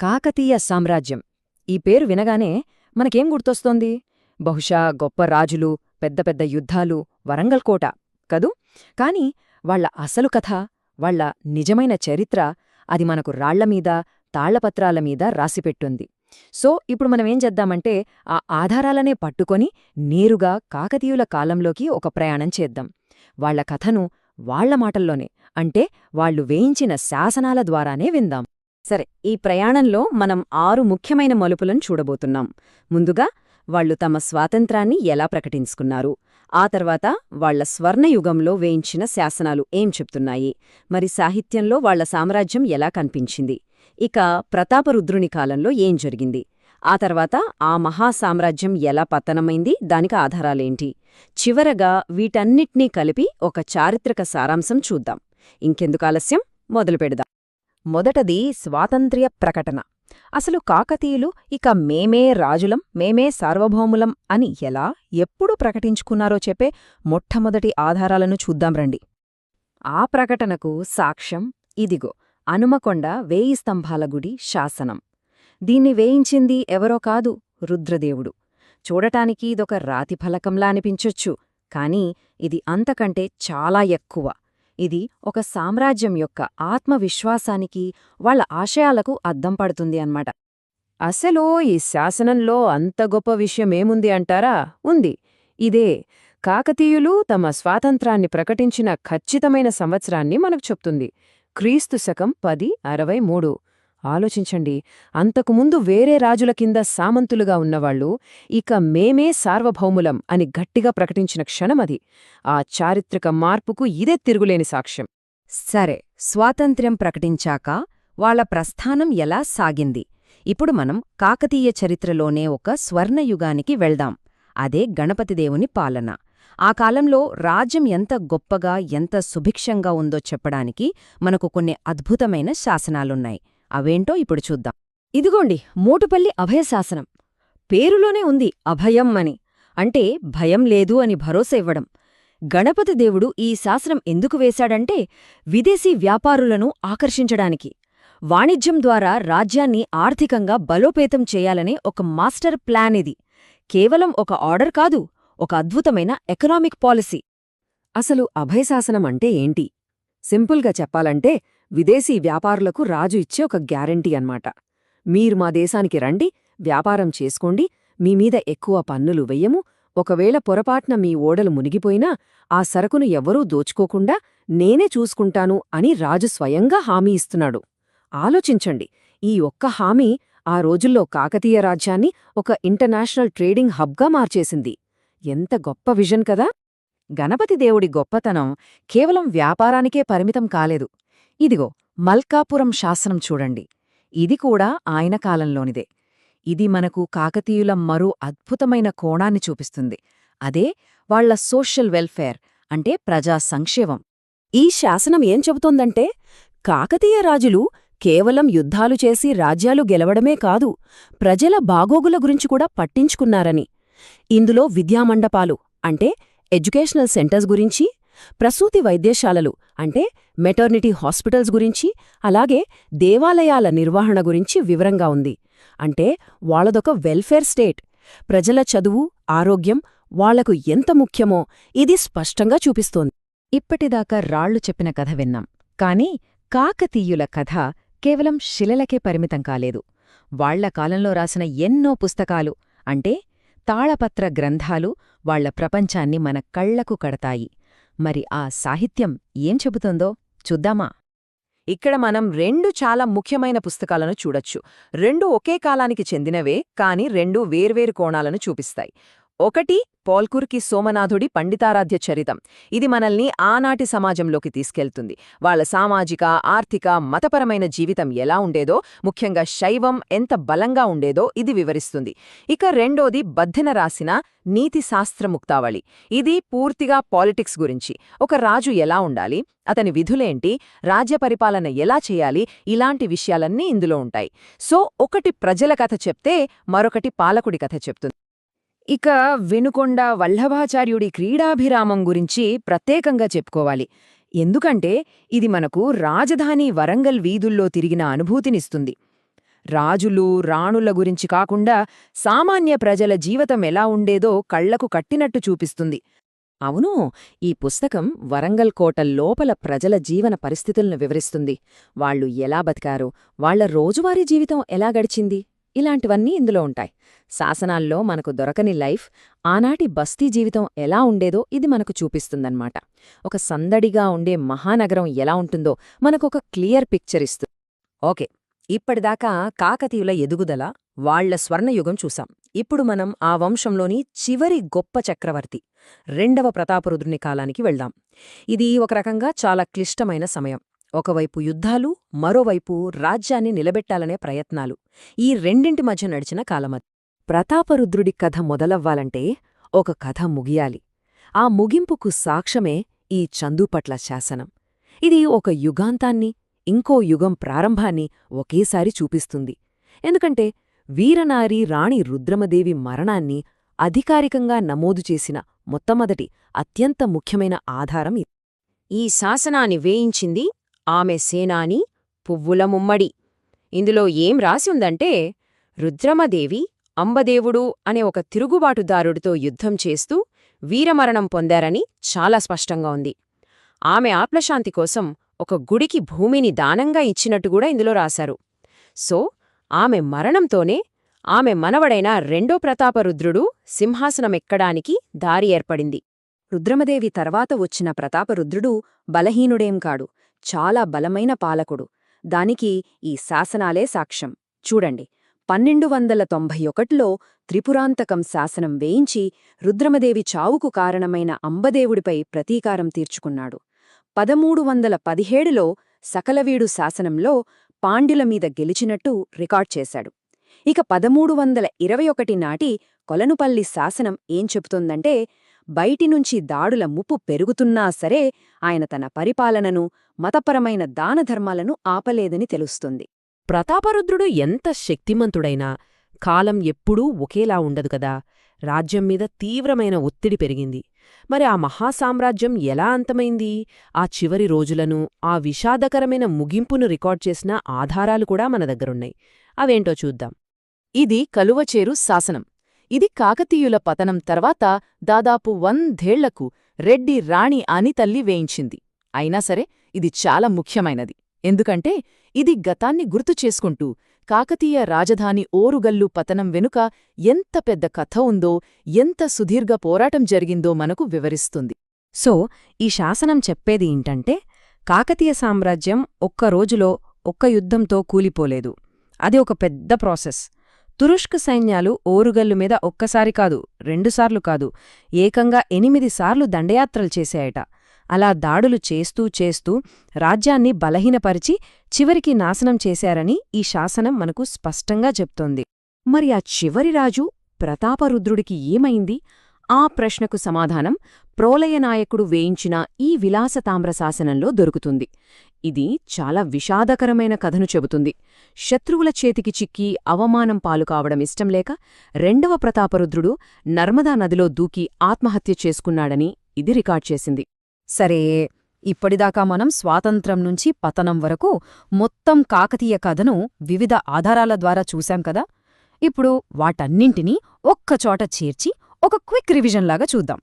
కాకతీయ సామ్రాజ్యం. ఈ పేరు వినగానే మనకేం గుర్తొస్తోంది? బహుశా గొప్ప రాజులు పెద్ద పెద్ద యుద్ధాలు వరంగల్ కోట కదూ? కాని వాళ్ళ అసలు కథ వాళ్ళ నిజమైన చరిత్ర అది మనకు రాళ్ళమీద తాళ్ళపత్రాల మీద రాసిపెట్టుంది. సో ఇప్పుడు మనమేం చేద్దామంటే ఆ ఆధారాలనే పట్టుకొని నేరుగా కాకతీయుల కాలంలోకి ఒక ప్రయాణం చేద్దాం. వాళ్ళ కథను వాళ్ళ మాటల్లోనే అంటే వాళ్ళు వేయించిన శాసనాల ద్వారానే విందాం. సరే ఈ ప్రయాణంలో మనం ఆరు ముఖ్యమైన మలుపులను చూడబోతున్నాం. ముందుగా వాళ్ళు తమ స్వాతంత్రాన్ని ఎలా ప్రకటించుకున్నారు? ఆ తర్వాత వాళ్ళ స్వర్ణయుగంలో వేయించిన శాసనాలు ఏం చెప్తున్నాయి? మరి సాహిత్యంలో వాళ్ళ సామ్రాజ్యం ఎలా కనిపించింది? ఇక ప్రతాపరుద్రుని కాలంలో ఏం జరిగింది? ఆ తర్వాత ఆ మహాసామ్రాజ్యం ఎలా పతనమైంది? దానికి ఆధారాలేంటి? చివరగా వీటన్నిట్నీ కలిపి ఒక చారిత్రక సారాంశం చూద్దాం. ఇంకెందుకాలస్యం మొదలుపెడదాం. మొదటది స్వాతంత్ర్య ప్రకటన. అసలు కాకతీయులు ఇక మేమే రాజులం మేమే సార్వభౌములం అని ఎలా ఎప్పుడు ప్రకటించుకున్నారో చెప్పే మొట్టమొదటి ఆధారాలను చూద్దాం రండి. ఆ ప్రకటనకు సాక్ష్యం ఇదిగో అనుమకొండ వేయి స్తంభాల గుడి శాసనం. దీన్ని వేయించింది ఎవరో కాదు రుద్రదేవుడు. చూడటానికి ఇదొక రాతి ఫలకంలా అనిపించొచ్చు కాని ఇది అంతకంటే చాలా ఎక్కువ. ఇది ఒక సామ్రాజ్యం యొక్క ఆత్మవిశ్వాసానికి వాళ్ళ ఆశయాలకు అద్దం పడుతుంది అన్నమాట. అసలు ఈ శాసనంలో అంత గొప్ప విషయమేముంది అంటారా? ఉంది. ఇదే కాకతీయులు తమ స్వాతంత్రాన్ని ప్రకటించిన ఖచ్చితమైన సంవత్సరాన్ని మనకు చెప్తుంది. క్రీస్తు శకం పది అరవై మూడు. ఆలోచించండి. అంతకుముందు వేరే రాజుల కింద సామంతులుగా ఉన్నవాళ్ళు ఇక మేమే సార్వభౌములం అని గట్టిగా ప్రకటించిన క్షణమది ఆ చారిత్రక మార్పుకు ఇదే తిరుగులేని సాక్ష్యం. సరే స్వాతంత్ర్యం ప్రకటించాక వాళ్ళ ప్రస్థానం ఎలా సాగింది? ఇప్పుడు మనం కాకతీయ చరిత్రలోనే ఒక స్వర్ణయుగానికి వెళ్దాం. అదే గణపతిదేవుని పాలన. ఆ కాలంలో రాజ్యం ఎంత గొప్పగా ఎంత సుభిక్షంగా ఉందో చెప్పడానికి మనకు కొన్ని అద్భుతమైన శాసనాలున్నాయి. అవేంటో ఇప్పుడు చూద్దాం. ఇదిగోండి మోటుపల్లి అభయశాసనం. పేరులోనే ఉంది అభయం అని. అంటే భయం లేదు అని భరోసా ఇవ్వడం. గణపతి దేవుడు ఈ శాసనం ఎందుకు వేశాడంటే విదేశీ వ్యాపారులను ఆకర్షించడానికి. వాణిజ్యం ద్వారా రాజ్యాన్ని ఆర్థికంగా బలోపేతం చేయాలనే ఒక మాస్టర్ ప్లాన్ ఇది. కేవలం ఒక ఆర్డర్ కాదు ఒక అద్భుతమైన ఎకనామిక్ పాలసీ. అసలు అభయశాసనం అంటే ఏంటి? సింపుల్గా చెప్పాలంటే విదేశీ వ్యాపారులకు రాజు ఇచ్చే ఒక గ్యారంటీ అన్మాట మీరు మా దేశానికి రండి వ్యాపారం చేసుకోండి మీమీద ఎక్కువ పన్నులు వెయ్యము ఒకవేళ పొరపాట్న మీ ఓడలు మునిగిపోయినా ఆ సరకును ఎవరూ దోచుకోకుండా నేనే చూసుకుంటాను అని రాజు స్వయంగా హామీ ఇస్తున్నాడు. ఆలోచించండి ఈ ఒక్క హామీ ఆ రోజుల్లో కాకతీయ రాజ్యాన్ని ఒక ఇంటర్నేషనల్ ట్రేడింగ్ హబ్గా మార్చేసింది. ఎంత గొప్ప విజన్ కదా! గణపతిదేవుడి గొప్పతనం కేవలం వ్యాపారానికే పరిమితం కాలేదు. ఇదిగో మల్కాపురం శాసనం చూడండి. ఇది కూడా ఆయన కాలంలోనిదే. ఇది మనకు కాకతీయుల మరో అద్భుతమైన కోణాన్ని చూపిస్తుంది. అదే వాళ్ళ సోషల్ వెల్ఫేర్ అంటే ప్రజా సంక్షేమం. ఈ శాసనం ఏం చెబుతోందంటే కాకతీయ రాజులు కేవలం యుద్ధాలు చేసి రాజ్యాలు గెలవడమే కాదు ప్రజల బాగోగుల గురించి కూడా పట్టించుకున్నారని. ఇందులో విద్యామండపాలు అంటే ఎడ్యుకేషనల్ సెంటర్స్ గురించి ప్రసూతి వైద్యశాలలు అంటే మెటర్నిటీ హాస్పిటల్స్ గురించి అలాగే దేవాలయాల నిర్వహణ గురించి వివరంగా ఉంది. అంటే వాళ్ళదొక వెల్ఫేర్ స్టేట్. ప్రజల చదువు ఆరోగ్యం వాళ్ళకు ఎంత ముఖ్యమో ఇది స్పష్టంగా చూపిస్తోంది. ఇప్పటిదాకా రాళ్ళు చెప్పిన కథ విన్నాం. కాని కాకతీయుల కథ కేవలం శిలలకే పరిమితం కాలేదు. వాళ్ళ కాలంలో రాసిన ఎన్నో పుస్తకాలు అంటే తాళపత్ర గ్రంథాలు వాళ్ళ ప్రపంచాన్ని మన కళ్ళకు కడతాయి. మరి ఆ సాహిత్యం ఏం చెబుతుందో చూద్దామా? ఇక్కడ మనం రెండు చాలా ముఖ్యమైన పుస్తకాలను చూడొచ్చు. రెండు ఒకే కాలానికి చెందినవే కాని రెండు వేర్వేరు కోణాలను చూపిస్తాయి. ఒకటి పోల్కూర్కి సోమనాథుడి పండితారాధ్య చరితం. ఇది మనల్ని ఆనాటి సమాజంలోకి తీసుకెళ్తుంది. వాళ్ళ సామాజిక ఆర్థిక మతపరమైన జీవితం ఎలా ఉండేదో ముఖ్యంగా శైవం ఎంత బలంగా ఉండేదో ఇది వివరిస్తుంది. ఇక రెండోది బద్దెన రాసిన నీతి శాస్త్రముక్తావళి. ఇది పూర్తిగా పాలిటిక్స్ గురించి. ఒక రాజు ఎలా ఉండాలి అతని విధులేంటి రాజ్య పరిపాలన ఎలా చేయాలి ఇలాంటి విషయాలన్నీ ఇందులో ఉంటాయి. సో ఒకటి ప్రజల కథ చెప్తే మరొకటి పాలకుడి కథ చెప్తుంది. ఇక వెనుకొండ వల్లభాచార్యుడి క్రీడాభిరామం గురించి ప్రత్యేకంగా చెప్పుకోవాలి. ఎందుకంటే ఇది మనకు రాజధాని వరంగల్ వీధుల్లో తిరిగిన అనుభూతినిస్తుంది. రాజులు రాణుల గురించి కాకుండా సామాన్య ప్రజల జీవితం ఎలా ఉండేదో కళ్ళకు కట్టినట్టు చూపిస్తుంది. అవును ఈ పుస్తకం వరంగల్ కోట లోపల ప్రజల జీవన పరిస్థితులను వివరిస్తుంది. వాళ్ళు ఎలా బతికారు? వాళ్ళ రోజువారీ జీవితం ఎలా గడిచింది? ఇలాంటివన్నీ ఇందులో ఉంటాయి. శాసనాల్లో మనకు దొరకని లైఫ్ ఆనాటి బస్తీ జీవితం ఎలా ఉండేదో ఇది మనకు చూపిస్తుందన్నమాట. ఒక సందడిగా ఉండే మహానగరం ఎలా ఉంటుందో మనకొక క్లియర్ పిక్చర్ ఇస్తుంది. ఓకే ఇప్పటిదాకా కాకతీయుల ఎదుగుదల వాళ్ళ స్వర్ణయుగం చూసాం. ఇప్పుడు మనం ఆ వంశంలోని చివరి గొప్ప చక్రవర్తి రెండవ ప్రతాపరుద్రుని కాలానికి వెళ్దాం. ఇది ఒక రకంగా చాలా క్లిష్టమైన సమయం. ఒకవైపు యుద్ధాలు మరోవైపు రాజ్యాన్ని నిలబెట్టాలనే ప్రయత్నాలు. ఈ రెండింటి మధ్య నడిచిన కాలమది. ప్రతాపరుద్రుడి కథ మొదలవ్వాలంటే ఒక కథ ముగియాలి. ఆ ముగింపుకు సాక్ష్యమే ఈ చందుపట్ల శాసనం. ఇది ఒక యుగాంతాన్ని ఇంకో యుగం ప్రారంభాన్ని ఒకేసారి చూపిస్తుంది. ఎందుకంటే వీరనారి రాణి రుద్రమదేవి మరణాన్ని అధికారికంగా నమోదు చేసిన మొట్టమొదటి అత్యంత ముఖ్యమైన ఆధారం ఈ శాసనాన్ని వేయించింది ఆమె సేనాని పువ్వుల ముమ్మడి. ఇందులో ఏం రాసి ఉందంటే రుద్రమదేవి అంబదేవుడు అనే ఒక తిరుగుబాటుదారుడితో యుద్ధం చేస్తూ వీరమరణం పొందారని చాలా స్పష్టంగా ఉంది. ఆమె ఆత్మశాంతి కోసం ఒక గుడికి భూమిని దానంగా ఇచ్చినట్టుగూడా ఇందులో రాశారు. సో ఆమె మరణంతోనే ఆమె మనవడైన రెండో ప్రతాపరుద్రుడు సింహాసనమెక్కడానికి దారి ఏర్పడింది. రుద్రమదేవి తర్వాత వచ్చిన ప్రతాపరుద్రుడు బలహీనుడేం కాడు. చాలా బలమైన పాలకుడు. దానికి ఈ శాసనాలే సాక్ష్యం. చూడండి. పన్నెండు వందల తొంభై ఒకటిలో త్రిపురాంతకం శాసనం వేయించి రుద్రమదేవి చావుకు కారణమైన అంబదేవుడిపై ప్రతీకారం తీర్చుకున్నాడు. పదమూడు వందల పదిహేడులో సకలవీడు శాసనంలో పాండ్యుల మీద గెలిచినట్టు రికార్డ్ చేశాడు. ఇక పదమూడు వందల ఇరవై ఒకటి నాటి కొలనుపల్లి శాసనం ఏం చెబుతోందంటే బయటినుంచి దాడుల ముప్పు పెరుగుతున్నా సరే ఆయన తన పరిపాలనను మతపరమైన దానధర్మాలను ఆపలేదని తెలుస్తుంది. ప్రతాపరుద్రుడు ఎంత శక్తిమంతుడైనా కాలం ఎప్పుడూ ఒకేలా ఉండదు కదా. రాజ్యం మీద తీవ్రమైన ఒత్తిడి పెరిగింది. మరి ఆ మహాసామ్రాజ్యం ఎలా అంతమైంది? ఆ చివరి రోజులను ఆ విషాదకరమైన ముగింపును రికార్డ్ చేసిన ఆధారాలు కూడా మన దగ్గరున్నాయి. అవేంటో చూద్దాం. ఇది కలువచేరు శాసనం. ఇది కాకతీయుల పతనం తర్వాత దాదాపు వందేళ్ళకు రెడ్డి రాణి అని తల్లి వేయించింది. అయినా సరే ఇది చాలా ముఖ్యమైనది. ఎందుకంటే ఇది గతాన్ని గుర్తు చేసుకుంటూ కాకతీయ రాజధాని ఓరుగల్లు పతనం వెనుక ఎంత పెద్ద కథ ఉందో ఎంత సుదీర్ఘ పోరాటం జరిగిందో మనకు వివరిస్తుంది. సో ఈ శాసనం చెప్పేది ఏంటంటే కాకతీయ సామ్రాజ్యం ఒక్క రోజులో ఒక్క యుద్ధంతో కూలిపోలేదు. అది ఒక పెద్ద ప్రాసెస్. తురుష్క్ సైన్యాలు ఓరుగల్లు మీద ఒక్కసారి కాదు రెండుసార్లు కాదు ఏకంగా ఎనిమిదిసార్లు దండయాత్రలు చేశాయట. అలా దాడులు చేస్తూ చేస్తూ రాజ్యాన్ని బలహీనపరిచి చివరికి నాశనం చేశారని ఈ శాసనం మనకు స్పష్టంగా చెప్తోంది. మరి ఆ చివరి రాజు ప్రతాపరుద్రుడికి ఏమైంది? ఆ ప్రశ్నకు సమాధానం ప్రోలయనాయకుడు వేయించిన ఈ విలాసతామ్ర శాసనంలో దొరుకుతుంది. ఇది చాలా విషాదకరమైన కథను చెబుతుంది. శత్రువుల చేతికి చిక్కి అవమానం పాలు కావడం ఇష్టంలేక రెండవ ప్రతాపరుద్రుడు నర్మదా నదిలో దూకి ఆత్మహత్య చేసుకున్నాడని ఇది రికార్డ్ చేసింది. సరే ఇప్పటిదాకా మనం స్వాతంత్రం నుంచి పతనం వరకు మొత్తం కాకతీయ కథను వివిధ ఆధారాల ద్వారా చూశాం కదా? ఇప్పుడు వాటన్నింటినీ ఒక్కచోట చేర్చి ఒక క్విక్ రివిజన్లాగా చూద్దాం.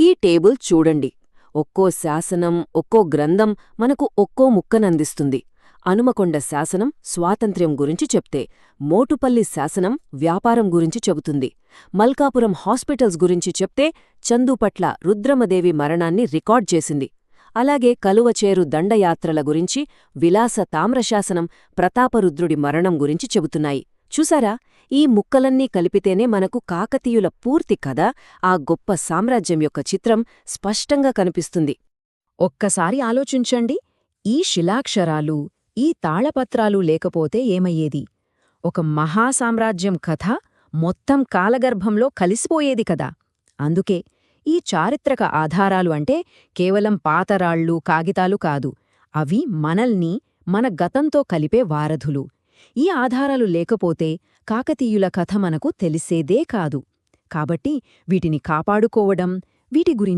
ఈ టేబుల్ చూడండి. ఒక్కో శాసనం ఒక్కో గ్రంథం మనకు ఒక్కో ముక్కనందిస్తుంది. అనుమకొండ శాసనం స్వాతంత్ర్యం గురించి చెప్తే మోటుపల్లి శాసనం వ్యాపారం గురించి చెబుతుంది. మల్కాపురం హాస్పిటల్స్ గురించి చెప్తే చందుపట్ల రుద్రమదేవి మరణాన్ని రికార్డ్ చేసింది. అలాగే కలువచేరు దండయాత్రల గురించి విలాస తామ్రశాసనం ప్రతాపరుద్రుడి మరణం గురించి చెబుతున్నాయి. చూసారా? ఈ ముక్కలన్నీ కలిపితేనే మనకు కాకతీయుల పూర్తి కథ ఆ గొప్ప సామ్రాజ్యం యొక్క చిత్రం స్పష్టంగా కనిపిస్తుంది. ఒక్కసారి ఆలోచించండి ఈ శిలాక్షరాలు ఈ తాళపత్రాలు లేకపోతే ఏమయ్యేది? ఒక మహాసామ్రాజ్యం కథ మొత్తం కాలగర్భంలో కలిసిపోయేది కదా! అందుకే ఈ చారిత్రక ఆధారాలు అంటే కేవలం పాతరాళ్ళు కాగితాలు కాదు అవి మనల్ని మన గతంతో కలిపే వారధులు. ఈ ఆధారాలు లేకపోతే కాకతీయుల కథ మనకు తెలిసేదే కాదు. కాబట్టి వీటిని కాపాడుకోవడం వీటి గురించి